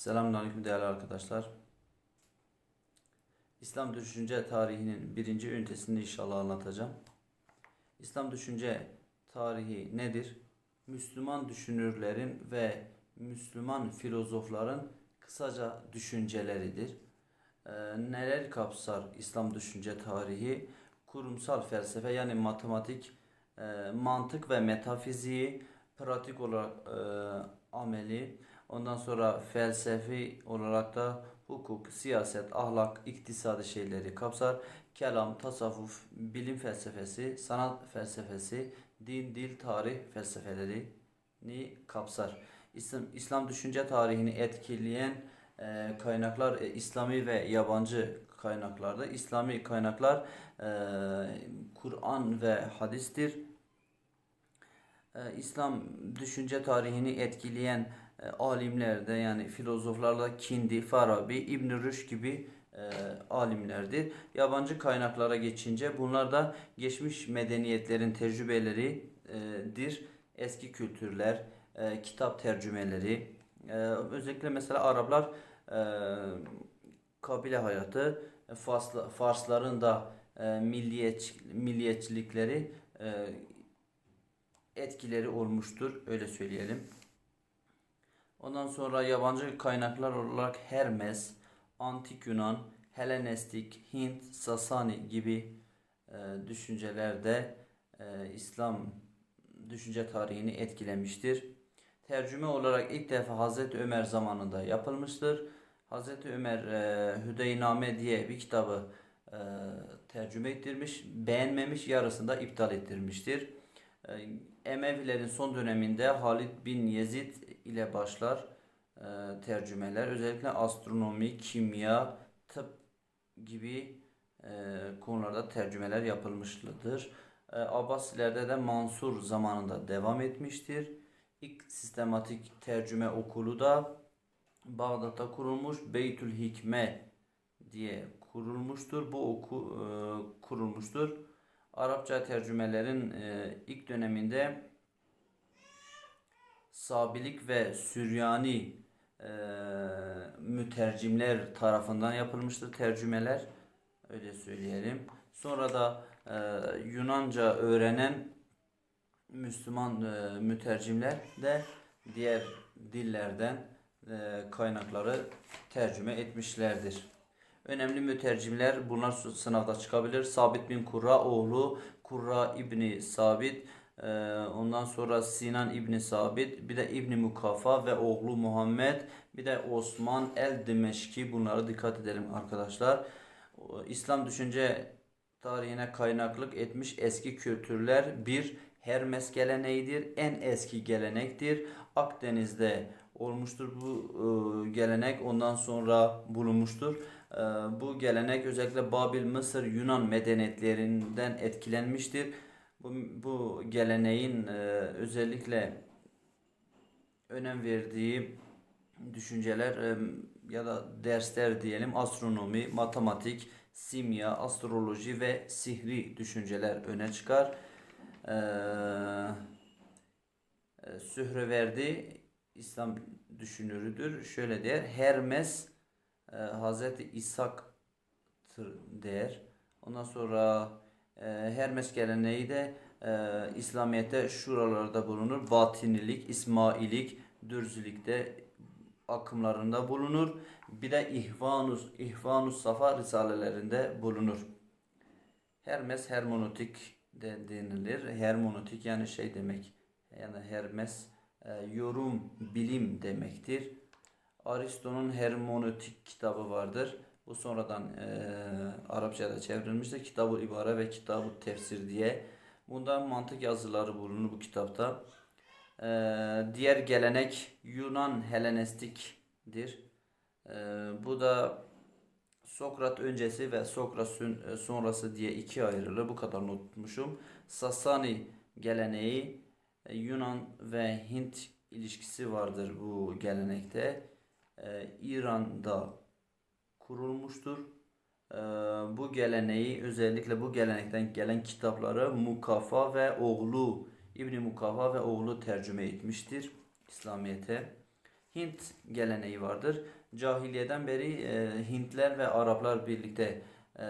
Selamünaleyküm değerli arkadaşlar. İslam düşünce tarihinin birinci ünitesini inşallah anlatacağım. İslam düşünce tarihi nedir? Müslüman düşünürlerin ve Müslüman filozofların kısaca düşünceleridir. Ee, neler kapsar İslam düşünce tarihi? Kurumsal felsefe yani matematik, e, mantık ve metafiziği, pratik olarak e, ameli, ondan sonra felsefi olarak da hukuk, siyaset, ahlak, iktisadi şeyleri kapsar. Kelam, tasavvuf, bilim felsefesi, sanat felsefesi, din, dil, tarih felsefelerini kapsar. İslam, İslam düşünce tarihini etkileyen e, kaynaklar e, İslami ve yabancı kaynaklarda. İslami kaynaklar e, Kur'an ve hadistir. E, İslam düşünce tarihini etkileyen e, alimlerde yani filozoflarla Kindi, Farabi, İbn Rüşd gibi e, alimlerdir. Yabancı kaynaklara geçince bunlar da geçmiş medeniyetlerin tecrübeleridir. Eski kültürler, e, kitap tercümeleri, e, özellikle mesela Araplar e, kabile hayatı, e, Farsla, Farsların da e, milliyet, milliyetçilikleri e, etkileri olmuştur öyle söyleyelim. Ondan sonra yabancı kaynaklar olarak Hermes, Antik Yunan, Helenistik, Hint, Sasani gibi e, düşüncelerde e, İslam düşünce tarihini etkilemiştir. Tercüme olarak ilk defa Hazreti Ömer zamanında yapılmıştır. Hazreti Ömer e, Hüdeyname diye bir kitabı e, tercüme ettirmiş, beğenmemiş, yarısında iptal ettirmiştir. E, Emevilerin son döneminde Halid bin Yezid ile başlar e, tercümeler. Özellikle astronomi, kimya, tıp gibi e, konularda tercümeler yapılmıştır. E, Abbasilerde de Mansur zamanında devam etmiştir. İlk sistematik tercüme okulu da Bağdat'ta kurulmuş Beytül Hikme diye kurulmuştur. Bu oku e, kurulmuştur. Arapça tercümelerin e, ilk döneminde Sabilik ve Süryani e, mütercimler tarafından yapılmıştır tercümeler. Öyle söyleyelim. Sonra da e, Yunanca öğrenen Müslüman e, mütercimler de diğer dillerden e, kaynakları tercüme etmişlerdir. Önemli mütercimler bunlar sınavda çıkabilir. Sabit bin Kurra oğlu Kurra İbni Sabit ondan sonra Sinan İbni Sabit bir de İbni Mukafa ve oğlu Muhammed bir de Osman el Dimeşki bunlara dikkat edelim arkadaşlar. İslam düşünce tarihine kaynaklık etmiş eski kültürler bir Hermes geleneğidir. En eski gelenektir. Akdeniz'de olmuştur bu e, gelenek. Ondan sonra bulunmuştur. E, bu gelenek özellikle Babil, Mısır, Yunan medeniyetlerinden etkilenmiştir. Bu, bu geleneğin e, özellikle önem verdiği düşünceler e, ya da dersler diyelim astronomi, matematik, simya, astroloji ve sihri düşünceler öne çıkar. Ee, Sühreverdi İslam düşünürüdür. Şöyle der. Hermes e, Hazreti İshak'tır der. Ondan sonra e, Hermes geleneği de e, İslamiyet'te şuralarda bulunur. Batinilik, İsmailik, Dürzülük'te akımlarında bulunur. Bir de İhvanus, İhvanus Safa risalelerinde bulunur. Hermes hermonotik de denilir. Hermonotik yani şey demek. Yani Hermes e, yorum, bilim demektir. Aristo'nun hermonotik kitabı vardır. Bu sonradan e, Arapçada çevrilmiştir. Kitab-ı İbare ve Kitab-ı Tefsir diye. Bunda mantık yazıları bulunur bu kitapta. E, diğer gelenek Yunan Helenistik'dir. E, bu da Sokrat öncesi ve Sokrat sonrası diye ikiye ayrılır. Bu kadar unutmuşum. Sasani geleneği Yunan ve Hint ilişkisi vardır bu gelenekte. Ee, İran'da kurulmuştur. Ee, bu geleneği özellikle bu gelenekten gelen kitapları Mukafa ve oğlu İbni Mukafa ve oğlu tercüme etmiştir İslamiyet'e. Hint geleneği vardır. Cahiliyeden beri e, Hintler ve Araplar birlikte e,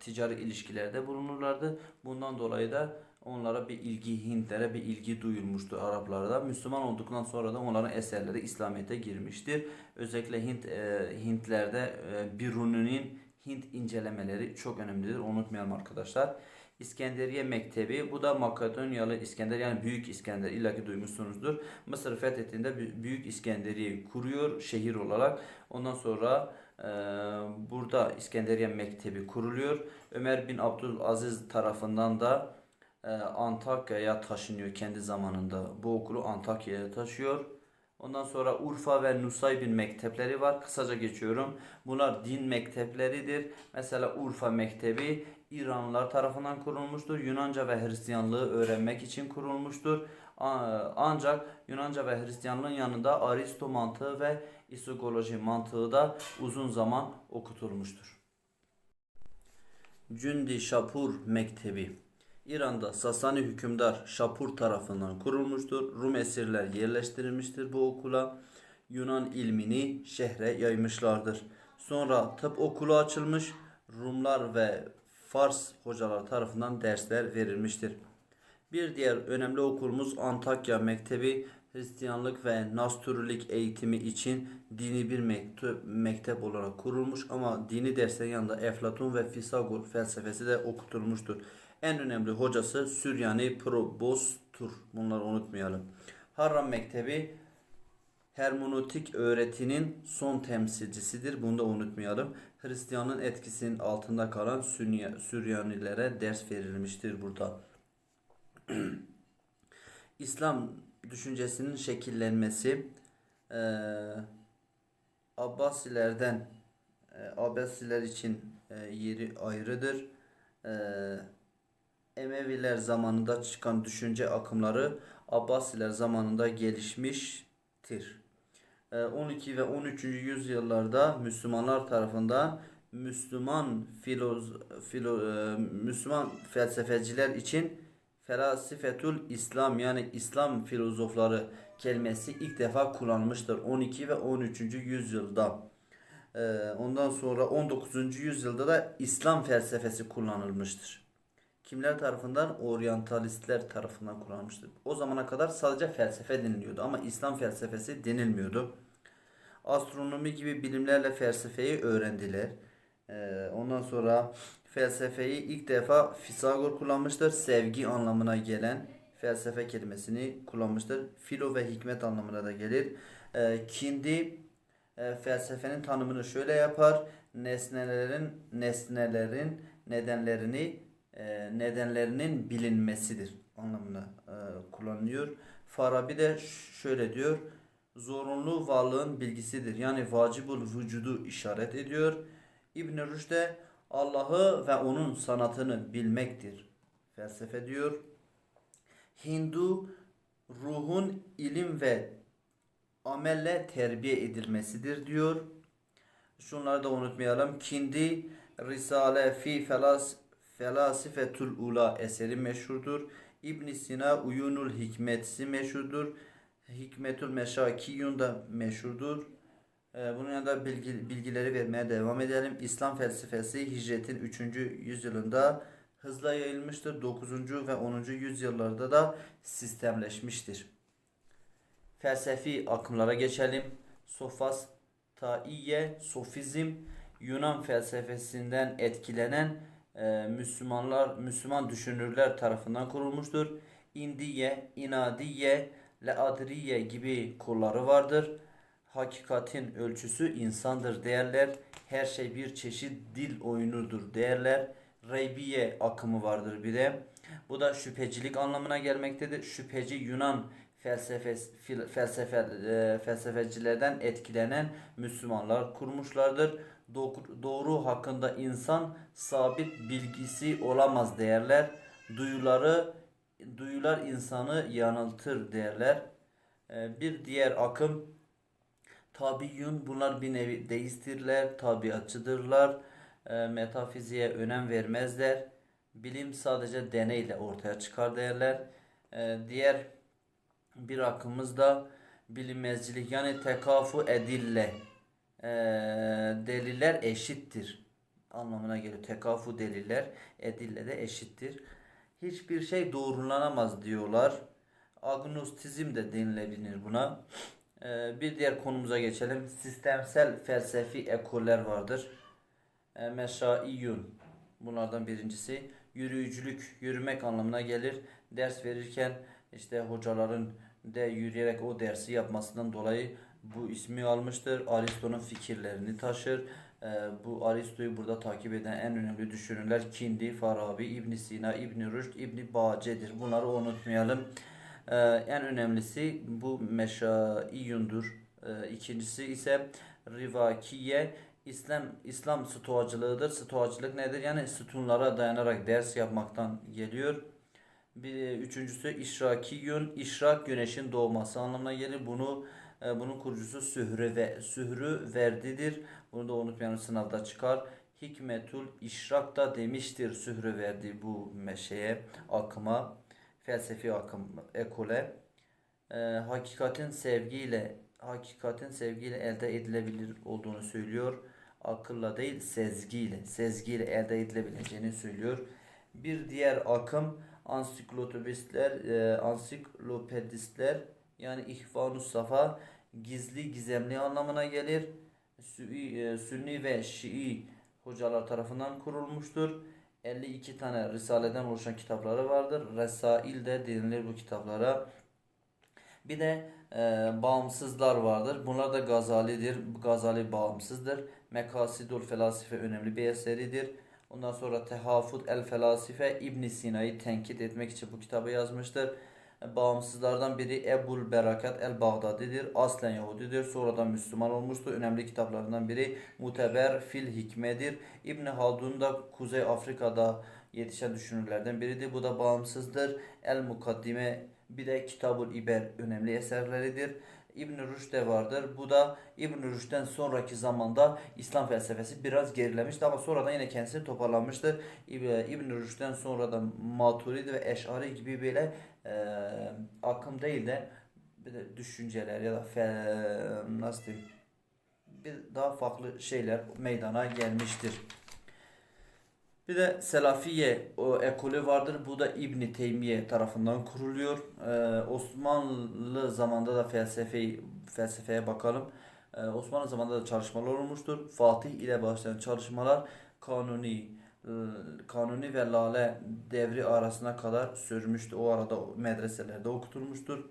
ticari ilişkilerde bulunurlardı. Bundan dolayı da onlara bir ilgi, Hintlere bir ilgi duyulmuştu Araplarda. Müslüman olduktan sonra da onların eserleri İslamiyet'e girmiştir. Özellikle Hint e, Hintlerde e, Biruni'nin Hint incelemeleri çok önemlidir. Unutmayalım arkadaşlar. İskenderiye Mektebi bu da Makedonyalı İskender yani Büyük İskender illaki duymuşsunuzdur. Mısır fethettiğinde Bü- Büyük İskenderiye'yi kuruyor şehir olarak. Ondan sonra e, burada İskenderiye Mektebi kuruluyor. Ömer bin Abdülaziz tarafından da Antakya'ya taşınıyor kendi zamanında. Bu okulu Antakya'ya taşıyor. Ondan sonra Urfa ve Nusaybin mektepleri var. Kısaca geçiyorum. Bunlar din mektepleridir. Mesela Urfa Mektebi İranlılar tarafından kurulmuştur. Yunanca ve Hristiyanlığı öğrenmek için kurulmuştur. Ancak Yunanca ve Hristiyanlığın yanında Aristo mantığı ve isogoloji mantığı da uzun zaman okutulmuştur. Cündi Şapur Mektebi İran'da Sasani hükümdar Şapur tarafından kurulmuştur. Rum esirler yerleştirilmiştir bu okula. Yunan ilmini şehre yaymışlardır. Sonra tıp okulu açılmış. Rumlar ve Fars hocalar tarafından dersler verilmiştir. Bir diğer önemli okulumuz Antakya Mektebi Hristiyanlık ve Nasturilik eğitimi için dini bir mektep, mektep olarak kurulmuş ama dini derslerin yanında Eflatun ve Fisagor felsefesi de okutulmuştur. En önemli hocası Süryani Probostur. Bunları unutmayalım. Harran Mektebi hermeneutik öğretinin son temsilcisidir. Bunu da unutmayalım. Hristiyanın etkisinin altında kalan Süryanilere ders verilmiştir burada. İslam düşüncesinin şekillenmesi eee Abbasilerden e, Abbasiler için e, yeri ayrıdır. E, Emeviler zamanında çıkan düşünce akımları Abbasiler zamanında gelişmiştir. E, 12 ve 13. yüzyıllarda Müslümanlar tarafından Müslüman filoz, filo, e, Müslüman felsefeciler için Felasifetül İslam yani İslam filozofları kelimesi ilk defa kullanılmıştır 12 ve 13. yüzyılda. Ee, ondan sonra 19. yüzyılda da İslam felsefesi kullanılmıştır. Kimler tarafından? Oryantalistler tarafından kullanılmıştır. O zamana kadar sadece felsefe deniliyordu ama İslam felsefesi denilmiyordu. Astronomi gibi bilimlerle felsefeyi öğrendiler. Ee, ondan sonra felsefeyi ilk defa Fisagor kullanmıştır. Sevgi anlamına gelen felsefe kelimesini kullanmıştır. Filo ve hikmet anlamına da gelir. Ee, Kindi e, felsefenin tanımını şöyle yapar. Nesnelerin nesnelerin nedenlerini e, nedenlerinin bilinmesidir anlamına e, kullanılıyor. Farabi de şöyle diyor. Zorunlu varlığın bilgisidir. Yani vacibul vücudu işaret ediyor. İbn Rüşd de Allah'ı ve onun sanatını bilmektir. Felsefe diyor. Hindu ruhun ilim ve amelle terbiye edilmesidir diyor. Şunları da unutmayalım. Kindi Risale fi felas Felasifetül Ula eseri meşhurdur. İbn Sina Uyunul Hikmetsi meşhurdur. Hikmetül Meşakiyun da meşhurdur. Ee, Bunun yanında bilgi, bilgileri vermeye devam edelim. İslam felsefesi hicretin 3. yüzyılında hızla yayılmıştır. 9. ve 10. yüzyıllarda da sistemleşmiştir. Felsefi akımlara geçelim. Sofastaiye, sofizm, Yunan felsefesinden etkilenen e, Müslümanlar, Müslüman düşünürler tarafından kurulmuştur. İndiye, inadiye, leadriye gibi kolları vardır. Hakikatin ölçüsü insandır derler. Her şey bir çeşit dil oyunudur derler. Reybiye akımı vardır bir de. Bu da şüphecilik anlamına gelmektedir. Şüpheci Yunan felsefes, fil- felsefe, e, felsefecilerden etkilenen Müslümanlar kurmuşlardır. Do- doğru hakkında insan sabit bilgisi olamaz derler. Duyuları duyular insanı yanıltır derler. E, bir diğer akım Tabiyyun bunlar bir nevi deisttirler, tabiatçıdırlar, e, metafiziğe önem vermezler. Bilim sadece deneyle ortaya çıkar derler. E, diğer bir akımız da bilinmezcilik yani tekafu edille e, deliller eşittir anlamına geliyor. Tekafu deliller edille de eşittir. Hiçbir şey doğrulanamaz diyorlar. Agnostizm de denilebilir buna. E, bir diğer konumuza geçelim. Sistemsel felsefi ekoller vardır. E, Meşaiyyun bunlardan birincisi. Yürüyücülük, yürümek anlamına gelir. Ders verirken işte hocaların de yürüyerek o dersi yapmasından dolayı bu ismi almıştır. Aristo'nun fikirlerini taşır. Ee, bu Aristo'yu burada takip eden en önemli düşünürler Kindi, Farabi, İbn Sina, İbn Rüşd, İbn Bace'dir. Bunları unutmayalım. Ee, en önemlisi bu Meşaiyyundur. Ee, ikincisi ise Rivakiye İslam İslam stoacılığıdır. Stoacılık nedir? Yani sütunlara dayanarak ders yapmaktan geliyor. Bir üçüncüsü işrakiyun, işrak güneşin doğması anlamına gelir. Bunu e, bunun kurucusu Sührü ve Sührü Verdi'dir. Bunu da unutmayalım sınavda çıkar. Hikmetul İşrak da demiştir Sührü Verdi bu meşeye, akıma, felsefi akım ekole. E, hakikatin sevgiyle hakikatin sevgiyle elde edilebilir olduğunu söylüyor. Akılla değil sezgiyle, sezgiyle elde edilebileceğini söylüyor. Bir diğer akım ansiklopedistler, e, ansiklopedistler yani ihvanus safa gizli gizemli anlamına gelir. E, Sünni ve Şii hocalar tarafından kurulmuştur. 52 tane risaleden oluşan kitapları vardır. Resail de denilir bu kitaplara. Bir de e, bağımsızlar vardır. Bunlar da Gazali'dir. Gazali bağımsızdır. Mekasidul Felasife önemli bir eseridir. Ondan sonra Tehafut el Felasife İbn Sina'yı tenkit etmek için bu kitabı yazmıştır. Bağımsızlardan biri Ebul Berakat el Bağdadi'dir. Aslen Yahudidir. Sonradan Müslüman olmuştur. Önemli kitaplarından biri Muteber fil Hikmedir. İbn Haldun da Kuzey Afrika'da yetişen düşünürlerden biridir. Bu da bağımsızdır. El Mukaddime bir de Kitabul İber önemli eserleridir. İbn Rüşd de vardır. Bu da İbn Rüşd'den sonraki zamanda İslam felsefesi biraz gerilemişti ama sonradan yine kendisini toparlanmıştır. İb- İbn Rüşd'den sonra da Maturidi ve Eş'ari gibi böyle e, akım değil de bir de düşünceler ya da fe, nasıl diyeyim bir daha farklı şeyler meydana gelmiştir. Bir de Selafiye o ekolü vardır. Bu da İbn Teymiye tarafından kuruluyor. Ee, Osmanlı zamanında da felsefe felsefeye bakalım. Ee, Osmanlı zamanında da çalışmalar olmuştur. Fatih ile başlayan çalışmalar Kanuni e, Kanuni ve Lale devri arasına kadar sürmüştü. O arada medreselerde okutulmuştur.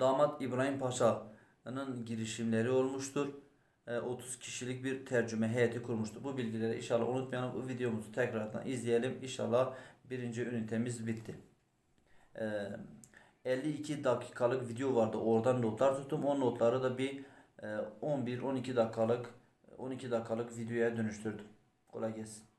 Damat İbrahim Paşa'nın girişimleri olmuştur. E, 30 kişilik bir tercüme heyeti kurmuştu. Bu bilgileri inşallah unutmayalım. Bu videomuzu tekrardan izleyelim. İnşallah birinci ünitemiz bitti. E, 52 dakikalık video vardı. Oradan notlar tuttum. O notları da bir e, 11-12 dakikalık 12 dakikalık videoya dönüştürdüm. Kolay gelsin.